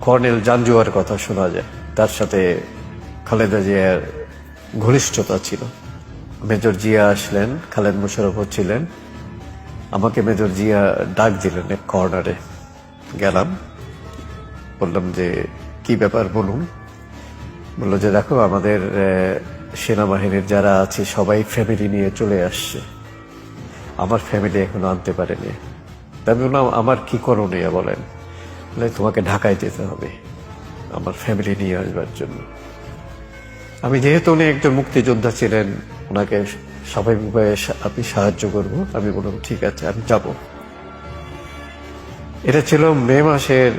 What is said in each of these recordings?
Colonel জাঞ্জুয়ার কথা শোনা যায়। তার সাথে খালেদা জিয়ার ঘনিষ্ঠতা ছিল। মেজর জিয়া আসলেন, খালেদ মোশারফ ছিলেন। আমাকে মেজর জিয়া ডাক দিলেন এক কর্নারে গেলাম। বললাম যে, কি ব্যাপার বলুন? বলল যে, দেখো, আমাদের সেনাবাহিনীর যারা আছে, সবাই ফ্যামিলি নিয়ে চলে আসছে। আমার ফ্যামিলি এখনও আনতে পারেনি। তাই বললাম, আমার কি করণীয় বলেন? বলে তোমাকে ঢাকায় যেতে হবে, আমার ফ্যামিলি নিয়ে আসবার জন্য। আমি যেহেতু উনি একজন মুক্তিযোদ্ধা ছিলেন, ওনাকে স্বাভাবিকভাবে আমি সাহায্য করব। আমি বললাম, ঠিক আছে, আমি যাব। এটা ছিল মে মাসের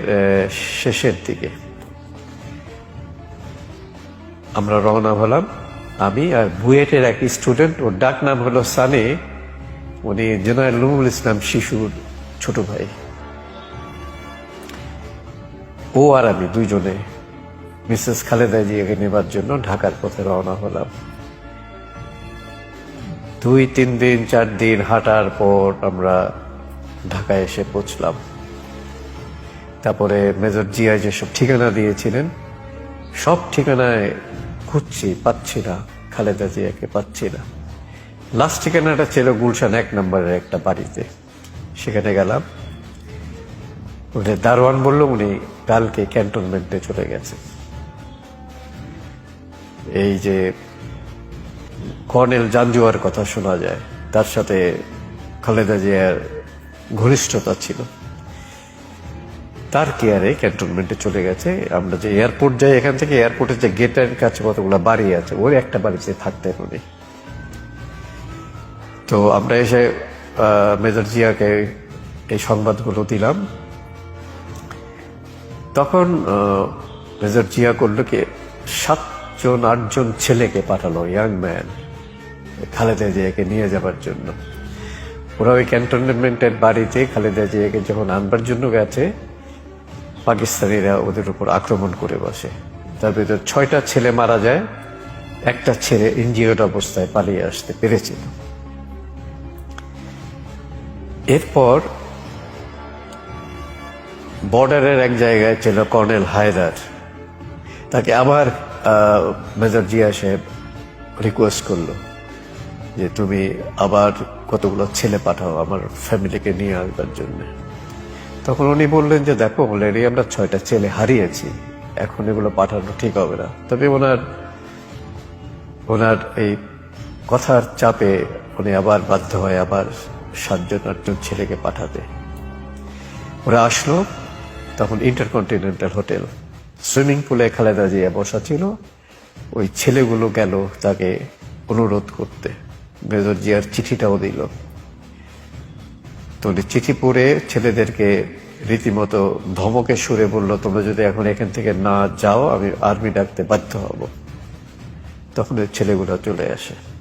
শেষের দিকে। আমরা রওনা হলাম। আমি আর বুয়েটের এক স্টুডেন্ট, ওর ডাক নাম হলো সানি। উনি জেনারেল নুরুল ইসলাম শিশুর ছোট ভাই। ও আর আমি দুইজনে মিসেস খালেদা জিয়াকে নেবার জন্য ঢাকার পথে রওনা হলাম। দুই, তিন দিন, চার দিন হাঁটার পর আমরা ঢাকায় এসে পৌঁছলাম। তারপরে মেজর জিয়া যেসব ঠিকানা দিয়েছিলেন, সব ঠিকানায় খুঁজছি, পাচ্ছি না, খালেদা জিয়াকে পাচ্ছি না। লাস্ট ঠিকানাটা ছিল গুলশান এক নম্বরের একটা বাড়িতে। সেখানে গেলাম। উনি দারোয়ান বলল, উনি কালকে ক্যান্টনমেন্টে চলে গেছে। এই যে কর্নেল জাঞ্জুয়ার কথা শোনা যায়, তার সাথে খালেদা জিয়ার ঘনিষ্ঠতা ছিল। তার কেয়ারে ক্যান্টনমেন্টে চলে গেছে। আমরা যে এয়ারপোর্ট যাই, এখান থেকে এয়ারপোর্টের যে গেটের কাছে কতগুলো বাড়ি আছে, ওই একটা বাড়িতে থাকতেন উনি তো আমরা এসে মেজর জিয়াকে এই সংবাদগুলো দিলাম। তখন মেজর জিয়া করল কি, সাতজন, আটজন ছেলেকে পাঠালো ইয়াং ম্যান খালেদা জিয়াকে নিয়ে যাবার জন্য। ওরা ওই ক্যান্টনমেন্টের বাড়িতে খালেদা জিয়াকে যখন আনবার জন্য গেছে, পাকিস্তানিরা ওদের উপর আক্রমণ করে বসে। তার ভিতর ছয়টা ছেলে মারা যায়, একটা ছেলে ইঞ্জিওর্ড অবস্থায় পালিয়ে আসতে পেরেছিল। এরপর বর্ডারের এক জায়গায় ছিল কর্নেল হায়দার। তাকে আবার মেজর জিয়া সাহেব রিকোয়েস্ট করল যে, তুমি আবার কতগুলো ছেলে পাঠাও আমার ফ্যামিলিকে নিয়ে আসবার জন্য। তখন উনি বললেন যে, দেখো অলরেডি আমরা ছয়টা ছেলে হারিয়েছি। এখন এগুলো পাঠানো ঠিক হবে না। তবে ওনার ওনার এই কথার চাপে উনি আবার বাধ্য হয় আবার সাতজন, আটজন ছেলেকে পাঠাতে। ওরা আসলো তখন ইন্টারকন্টিনেন্টাল হোটেল। সুইমিং পুলে খালেদা জিয়া বসা ছিল। ওই ছেলেগুলো গেল তাকে অনুরোধ করতে। মেজর জিয়ার চিঠিটাও দিল। তো চিঠি পড়ে ছেলেদেরকে রীতিমতো ধমকে সুরে বলল, তোমরা যদি এখন এখান থেকে না যাও, আমি আর্মি ডাকতে বাধ্য হব। তখন ছেলেগুলো চলে আসে।